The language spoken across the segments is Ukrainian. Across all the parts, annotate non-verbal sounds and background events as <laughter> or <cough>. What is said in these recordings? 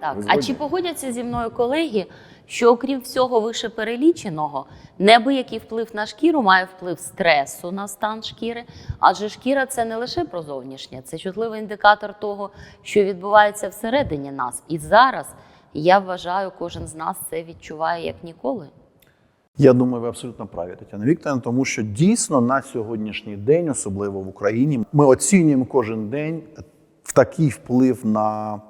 Так, Ви а згодні? чи погодяться зі мною колеги, що окрім всього вище переліченого, небиякий вплив на шкіру має вплив стресу на стан шкіри, адже шкіра це не лише про зовнішнє, це чутливий індикатор того, що відбувається всередині нас. І зараз я вважаю, кожен з нас це відчуває як ніколи. Я думаю, ви абсолютно праві, Тетяна Вікторівна, тому що дійсно на сьогоднішній день, особливо в Україні, ми оцінюємо кожен день в такий вплив на,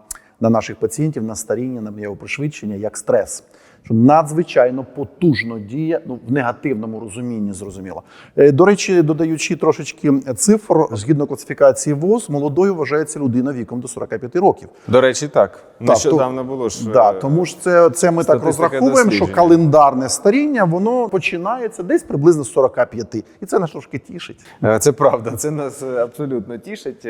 на наших пацієнтів, на старіння, на його пришвидшення, як стрес. Що надзвичайно потужно діє ну, в негативному розумінні, зрозуміло. Е, До речі, додаючи трошечки цифр, згідно класифікації ВОЗ, молодою вважається людина віком до 45 років. До речі, так. Нещодавно то- було ж. Да, е, тому ж це, це ми так розраховуємо, що календарне старіння воно починається десь приблизно з 45. І це нас трошки тішить. Е, Це правда, це нас абсолютно тішить.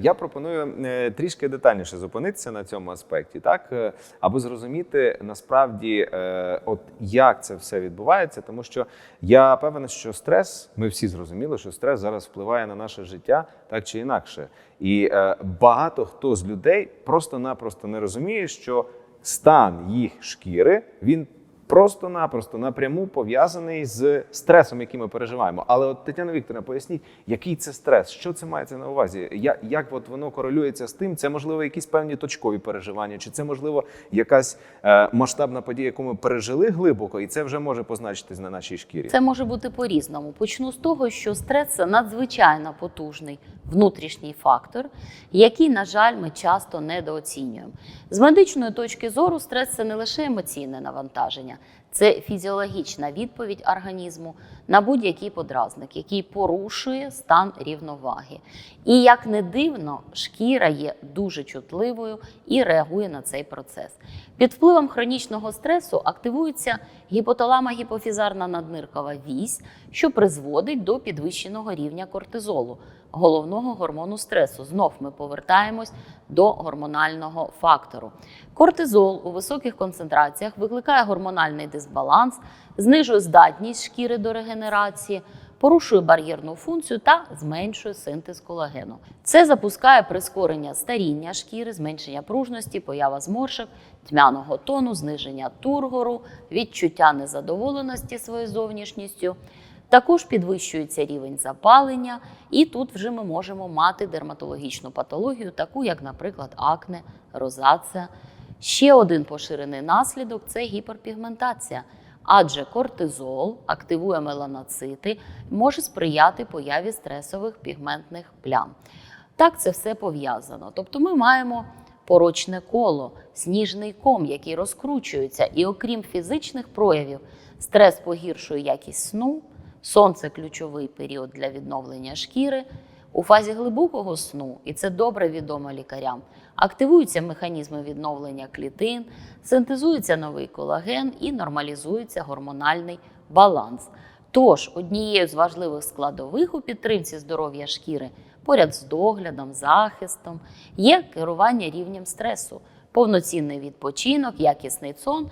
Я пропоную трішки детальніше зупинитися на цьому аспекті, так аби зрозуміти насправді, е, от як це все відбувається, тому що я певен, що стрес, ми всі зрозуміли, що стрес зараз впливає на наше життя так чи інакше. І е, багато хто з людей просто-напросто не розуміє, що стан їх шкіри він просто-напросто напряму пов'язаний з стресом, який ми переживаємо. Але от Тетяна Вікторівна, поясніть, який це стрес, що це мається на увазі? Як, як от воно корелюється з тим? Це можливо якісь певні точкові переживання, чи це можливо якась е, масштабна подія, яку ми пережили глибоко, і це вже може позначитись на нашій шкірі. Це може бути по-різному. Почну з того, що стрес це надзвичайно потужний внутрішній фактор, який, на жаль, ми часто недооцінюємо. З медичної точки зору, стрес це не лише емоційне навантаження, це фізіологічна відповідь організму на будь-який подразник, який порушує стан рівноваги. І як не дивно, шкіра є дуже чутливою і реагує на цей процес. Під впливом хронічного стресу активується гіпоталама-гіпофізарна надниркова вісь, що призводить до підвищеного рівня кортизолу, головного гормону стресу. Знов ми повертаємось до гормонального фактору. Кортизол у високих концентраціях викликає гормональний дисбаланс, знижує здатність шкіри до регенерації, порушує бар'єрну функцію та зменшує синтез колагену. Це запускає прискорення старіння шкіри, зменшення пружності, поява зморшок, тьмяного тону, зниження тургору, відчуття незадоволеності своєю зовнішністю. Також підвищується рівень запалення, і тут вже ми можемо мати дерматологічну патологію, таку як, наприклад, акне, розація. Ще один поширений наслідок це гіперпігментація, адже кортизол активує меланоцити, може сприяти появі стресових пігментних плям. Так це все пов'язано. Тобто ми маємо порочне коло, сніжний ком, який розкручується, і окрім фізичних проявів, стрес погіршує якість сну. Сон це ключовий період для відновлення шкіри. У фазі глибокого сну, і це добре відомо лікарям, активуються механізми відновлення клітин, синтезується новий колаген і нормалізується гормональний баланс. Тож, однією з важливих складових у підтримці здоров'я шкіри, поряд з доглядом, захистом, є керування рівнем стресу, повноцінний відпочинок, якісний сон.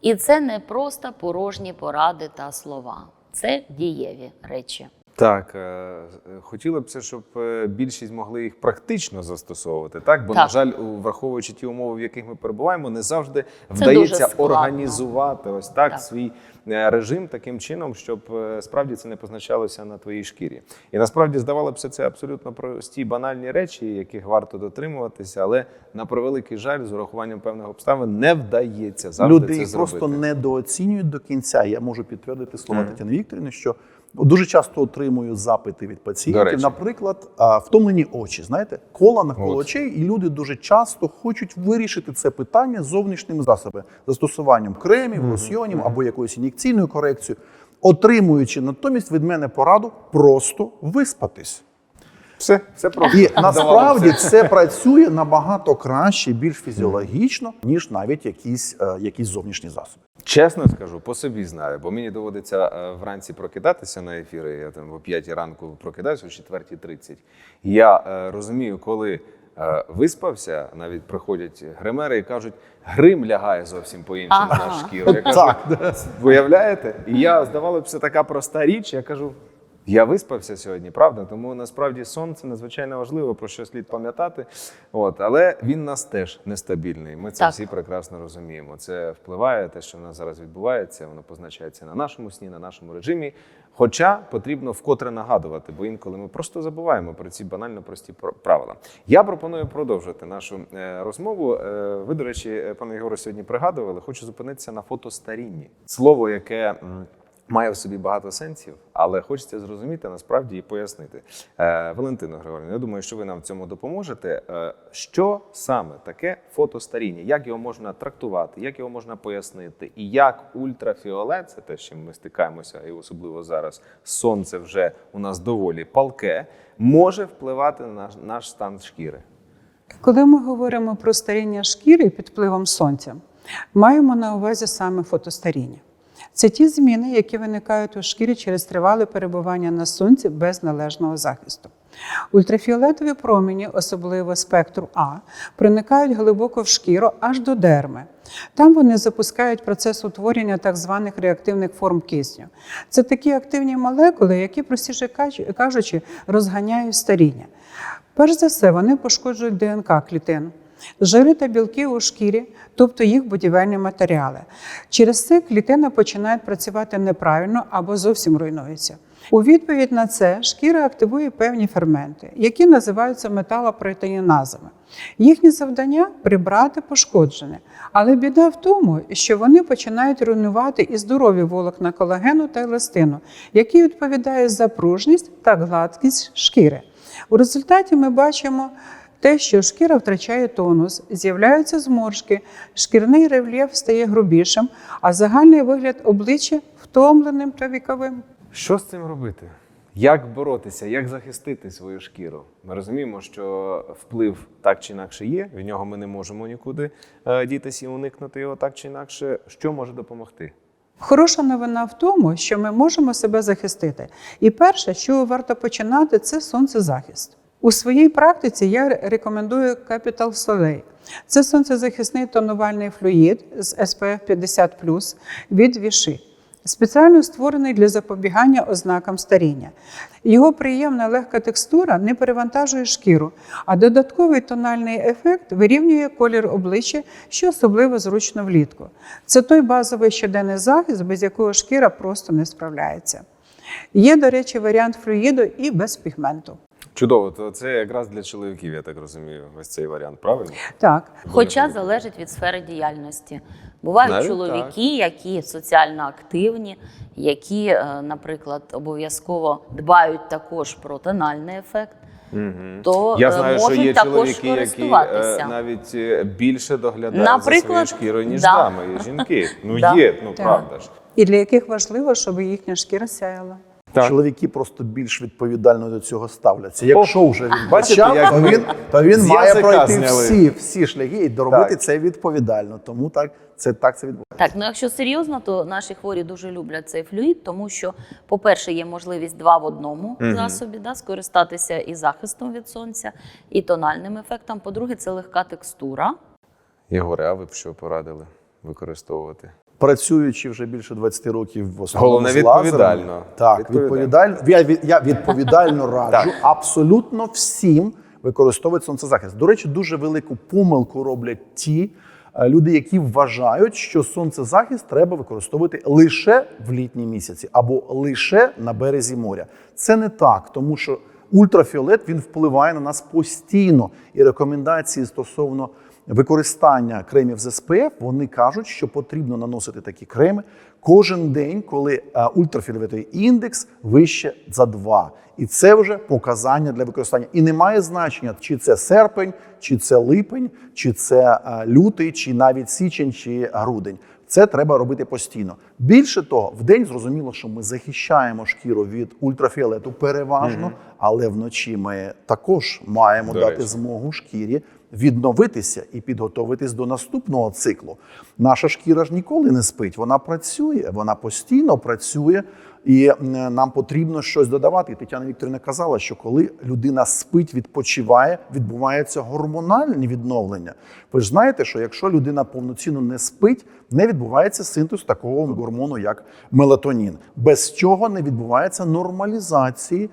І це не просто порожні поради та слова, це дієві речі. Так, е, хотілося б, щоб е, більшість могли їх практично застосовувати, так? Бо, Так. на жаль, враховуючи ті умови, в яких ми перебуваємо, не завжди дуже вдається організувати ось так, Так. свій е, режим таким чином, щоб справді це не позначалося на твоїй шкірі. І насправді здавалося б, це абсолютно прості банальні речі, яких варто дотримуватися, але на превеликий жаль, з урахуванням певних обставин не вдається завжди Люди це їх зробити. просто недооцінюють до кінця. Я можу підтвердити слова Мгм. Тетяни Вікторівни, що дуже часто отримую запити від пацієнтів, наприклад, втомлені очі. Знаєте, кола навколо От. очей, і люди дуже часто хочуть вирішити це питання зовнішніми засобами, застосуванням кремів, Мгм. лосьйонів або якоюсь ін'єкційною корекцією, отримуючи натомість від мене пораду просто виспатись. Все, все просто. І <laughs> насправді це працює набагато краще, більш фізіологічно, ніж навіть якісь, е, якісь зовнішні засоби. Чесно скажу, по собі знаю, бо мені доводиться е, вранці прокидатися на ефіри. Я там о 5 ранку прокидаюся, о 4.30. І Я е, розумію, коли виспався, навіть приходять гримери і кажуть, грим лягає зовсім по-іншому Ага. на шкіру. Я кажу, Так, виявляєте? І я, здавалося б, це така проста річ. Я кажу. Я виспався сьогодні, правда? Тому насправді сон це надзвичайно важливо, про що слід пам'ятати. От, але він нас теж нестабільний. Ми це Так. всі прекрасно розуміємо. Це впливає, те, що в нас зараз відбувається, воно позначається на нашому сні, на нашому режимі. Хоча потрібно вкотре нагадувати, бо інколи ми просто забуваємо про ці банально прості пр- правила. Я пропоную продовжити нашу е, розмову. Е, ви, до речі, е, пане Єгоре, сьогодні пригадували. Хочу зупинитися на фотостарінні. Слово, яке. Має в собі багато сенсів, але хочеться зрозуміти насправді і пояснити. Е, Валентино Григорівна, я думаю, що ви нам в цьому допоможете. Е, що саме таке фотостаріння? Як його можна трактувати, як його можна пояснити, і як ультрафіолет, це те, з чим ми стикаємося, і особливо зараз сонце вже у нас доволі палке, може впливати на наш, наш стан шкіри. Коли ми говоримо про старіння шкіри під впливом сонця, маємо на увазі саме фотостаріння. Це ті зміни, які виникають у шкірі через тривале перебування на сонці без належного захисту. Ультрафіолетові промені, особливо спектру А, проникають глибоко в шкіру аж до дерми. Там вони запускають процес утворення так званих реактивних форм кисню. Це такі активні молекули, які, простіше кажучи, розганяють старіння. Перш за все, вони пошкоджують ДНК клітин, жири та білки у шкірі, тобто їх будівельні матеріали. Через це клітини починають працювати неправильно або зовсім руйнуються. У відповідь на це шкіра активує певні ферменти, які називаються металопротеїназами. Їхнє завдання прибрати пошкоджене. Але біда в тому, що вони починають руйнувати і здорові волокна колагену та еластину, які відповідають за пружність та гладкість шкіри. У результаті ми бачимо те, що шкіра втрачає тонус, з'являються зморшки, шкірний рельєф стає грубішим, а загальний вигляд обличчя втомленим та віковим. Що з цим робити? Як боротися, як захистити свою шкіру? Ми розуміємо, що вплив так чи інакше є. Від нього ми не можемо нікуди е, дітися і уникнути його так чи інакше. Що може допомогти? Хороша новина в тому, що ми можемо себе захистити. І перше, що варто починати, це сонцезахист. У своїй практиці я рекомендую Capital Soleil. Це сонцезахисний тонувальний флюїд з SPF 50 від Віши. Спеціально створений для запобігання ознакам старіння. Його приємна легка текстура не перевантажує шкіру, а додатковий тональний ефект вирівнює колір обличчя, що особливо зручно влітку. Це той базовий щоденний захист, без якого шкіра просто не справляється. Є, до речі, варіант флюїду і без пігменту. Чудово, то це якраз для чоловіків, я так розумію, ось цей варіант, правильно? Так, Хоча залежить від сфери діяльності. Бувають Навіть чоловіки, які соціально активні, які, е, наприклад, обов'язково дбають також про тональний ефект, Угу. то Я е, знаю, що можуть є також чоловіки, які е, навіть е, більше доглядають за своєю шкірою, ніж да. дами і жінки. Ну <laughs> Да. є, ну Так. правда ж. і для яких важливо, щоб їхня шкіра сяяла. Так. Чоловіки просто більш відповідально до цього ставляться. Якщо вже він Бачите, почав, як то він, то він має пройти зняли. всі, всі шляхи і доробити Так. це відповідально. Тому так це так це відбувається. Так, ну якщо серйозно, то наші хворі дуже люблять цей флюїд, тому що, по-перше, є можливість два в одному Мгм. засобі да, скористатися і захистом від сонця, і тональним ефектом. По-друге, це легка текстура. Єгоре, а ви б що порадили використовувати? Працюючи вже більше 20 років в основному Головне, з відповідально. Так, Відповідально. відповідально. Я, я відповідально <laughs> раджу абсолютно всім використовувати сонцезахист. До речі, дуже велику помилку роблять ті е, люди, які вважають, що сонцезахист треба використовувати лише в літні місяці або лише на березі моря. Це не так, тому що ультрафіолет він впливає на нас постійно. І рекомендації стосовно використання кремів з СПФ, вони кажуть, що потрібно наносити такі креми кожен день, коли е, ультрафіолетовий індекс вище за 2. І це вже показання для використання. І немає значення, чи це серпень, чи це липень, чи це е, лютий, чи навіть січень, чи грудень. Це треба робити постійно. Більше того, в день зрозуміло, що ми захищаємо шкіру від ультрафіолету переважно, але вночі ми також маємо До дати речі. змогу шкірі відновитися і підготуватись до наступного циклу. Наша шкіра ж ніколи не спить. Вона працює, вона постійно працює, і нам потрібно щось додавати. Тетяна Вікторівна казала, що коли людина спить, відпочиває, відбувається гормональне відновлення. Ви ж знаєте, що якщо людина повноцінно не спить, не відбувається синтез такого гормону, як мелатонін, без чого не відбувається нормалізації е,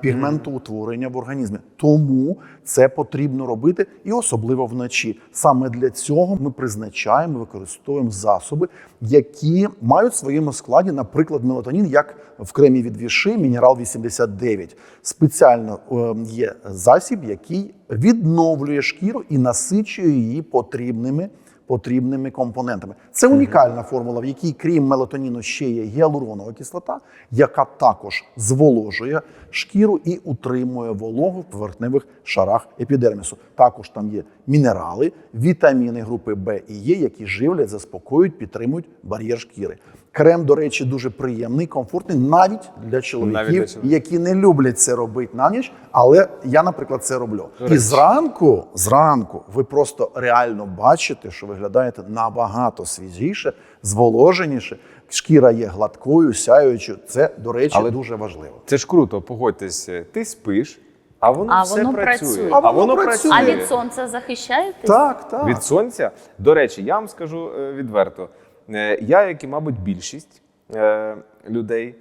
пігментоутворення в організмі. Тому це потрібно робити і особливо вночі. Саме для цього ми призначаємо, використовуємо засоби, які мають в своєму складі, наприклад, мелатонін, як в кремі від віши, мінерал 89. Спеціально е, є засіб, який відновлює шкіру і насичує її потрібними потрібними компонентами. Це унікальна формула, в якій, крім мелатоніну, ще є гіалуронова кислота, яка також зволожує шкіру і утримує вологу в поверхневих шарах епідермісу. Також там є мінерали, вітаміни групи Б і Е, які живлять, заспокоюють, підтримують бар'єр шкіри. Крем, до речі, дуже приємний, комфортний навіть для чоловіків, Навіть для чоловіків. які не люблять це робити на ніч. Але я, наприклад, це роблю. І зранку, зранку, ви просто реально бачите, що виглядаєте набагато свіжіше, зволоженіше. Шкіра є гладкою, сяючою. Це, до речі, Але- дуже важливо. Це ж круто, погодьтесь, ти спиш, а воно А все воно працює. працює. А воно працює. А від сонця захищаєтесь? Так, так. Від сонця. До речі, я вам скажу е, відверто. Е, Я, як і, мабуть, більшість е, людей,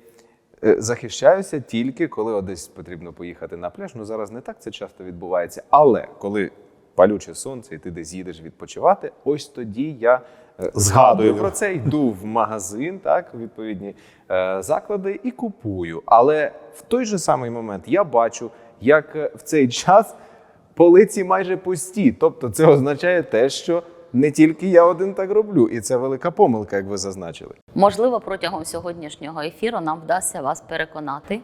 е, захищаюся тільки коли от десь потрібно поїхати на пляж. Ну зараз не так це часто відбувається. Але коли палюче сонце, і ти десь їдеш відпочивати, ось тоді я. Згадую про це, йду в магазин, так, у відповідні е, заклади і купую. Але в той же самий момент я бачу, як в цей час полиці майже пусті. Тобто це означає те, що не тільки я один так роблю, і це велика помилка, як ви зазначили. Можливо, протягом сьогоднішнього ефіру нам вдасться вас переконати,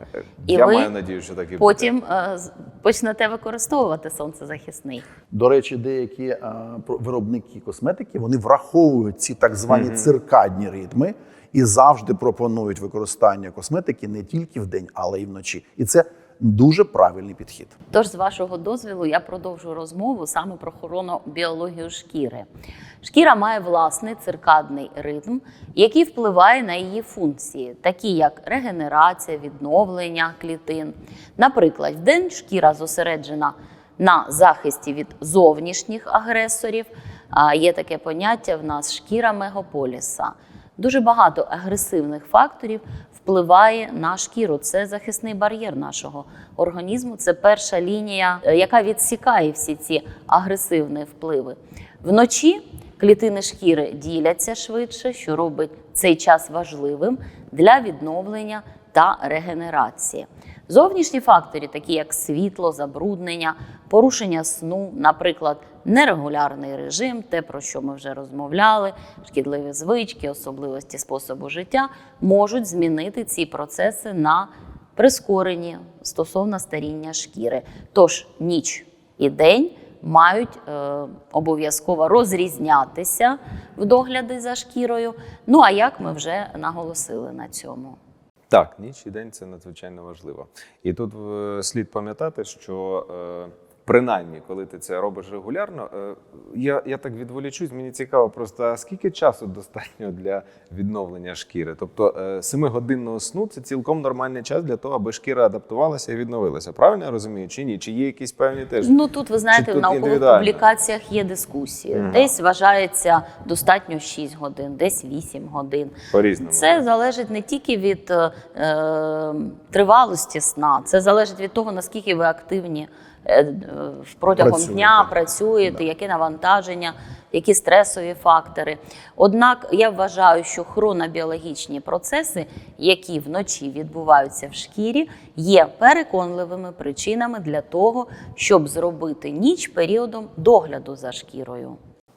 і я ви маю надію, що так і потім е, з- почнете використовувати сонцезахисний. До речі, деякі е, виробники косметики вони враховують ці так звані циркадні ритми і завжди пропонують використання косметики не тільки вдень, але й вночі. І це дуже правильний підхід. Тож, з вашого дозволу, я продовжу розмову саме про хронобіологію шкіри. Шкіра має власний циркадний ритм, який впливає на її функції, такі як регенерація, відновлення клітин. Наприклад, вдень шкіра зосереджена на захисті від зовнішніх агресорів. А Є таке поняття в нас шкіра мегаполіса. Дуже багато агресивних факторів впливає на шкіру. Це захисний бар'єр нашого організму. Це перша лінія, е, яка відсікає всі ці агресивні впливи. Вночі клітини шкіри діляться швидше, що робить цей час важливим для відновлення та регенерації. Зовнішні фактори, такі як світло, забруднення, порушення сну, наприклад, нерегулярний режим, те, про що ми вже розмовляли, шкідливі звички, особливості способу життя, можуть змінити ці процеси на прискорені стосовно старіння шкіри. Тож ніч і день мають е, обов'язково розрізнятися в догляді за шкірою. Ну а як ми вже наголосили на цьому? Так, ніч і день це надзвичайно важливо. І тут е, слід пам'ятати, що е, принаймні, коли ти це робиш регулярно, е, я, я так відволічусь, мені цікаво просто, скільки часу достатньо для відновлення шкіри? Тобто е, семигодинного сну це цілком нормальний час для того, аби шкіра адаптувалася і відновилася. Правильно я розумію? Чи ні? Чи є якісь певні теж? Ну тут ви знаєте, в наукових публікаціях є дискусії. Десь вважається достатньо 6 годин, десь 8 годин. По-різному. Це залежить не тільки від е, е, тривалості сна, це залежить від того, наскільки ви активні е, е, протягом Працюєте. дня працюєте, яке навантаження, які стресові фактори. Однак я вважаю, що хронобіологічні процеси, які вночі відбуваються в шкірі, є переконливими причинами для того, щоб зробити ніч періодом догляду за шкірою.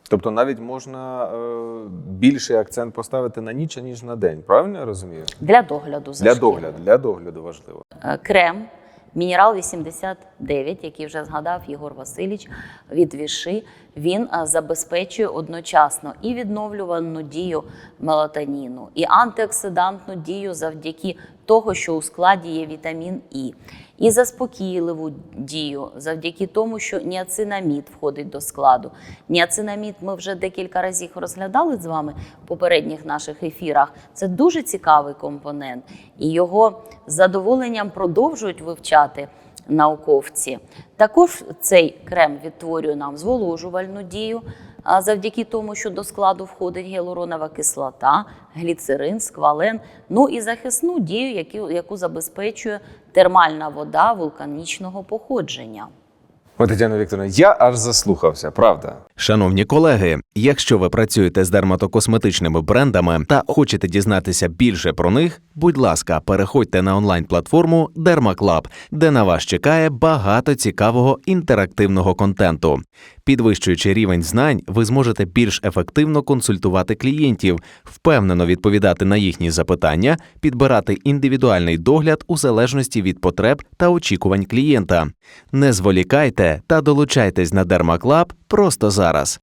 Тобто навіть можна е, більший акцент поставити на ніч, ніж на день. Правильно я розумію? Для догляду за Для шкірою. догляду, для догляду важливо. Е, крем. Мінерал 89, який вже згадав Єгор Васильович від Віши. він забезпечує одночасно і відновлювану дію мелатоніну, і антиоксидантну дію завдяки того, що у складі є вітамін І, і заспокійливу дію завдяки тому, що ніацинамід входить до складу. Ніацинамід ми вже декілька разів розглядали з вами в попередніх наших ефірах. Це дуже цікавий компонент, і його з задоволенням продовжують вивчати науковці. Також цей крем відтворює нам зволожувальну дію. Завдяки тому, що до складу входить гіалуронова кислота, гліцерин, сквален, ну і захисну дію, яку забезпечує термальна вода вулканічного походження. О, Тетяна Вікторовна, я аж заслухався, правда. Шановні колеги, якщо ви працюєте з дерматокосметичними брендами та хочете дізнатися більше про них, будь ласка, переходьте на онлайн-платформу DermaClub, де на вас чекає багато цікавого інтерактивного контенту. Підвищуючи рівень знань, ви зможете більш ефективно консультувати клієнтів, впевнено відповідати на їхні запитання, підбирати індивідуальний догляд у залежності від потреб та очікувань клієнта. Не зволікайте та долучайтесь на DermaClub просто зараз.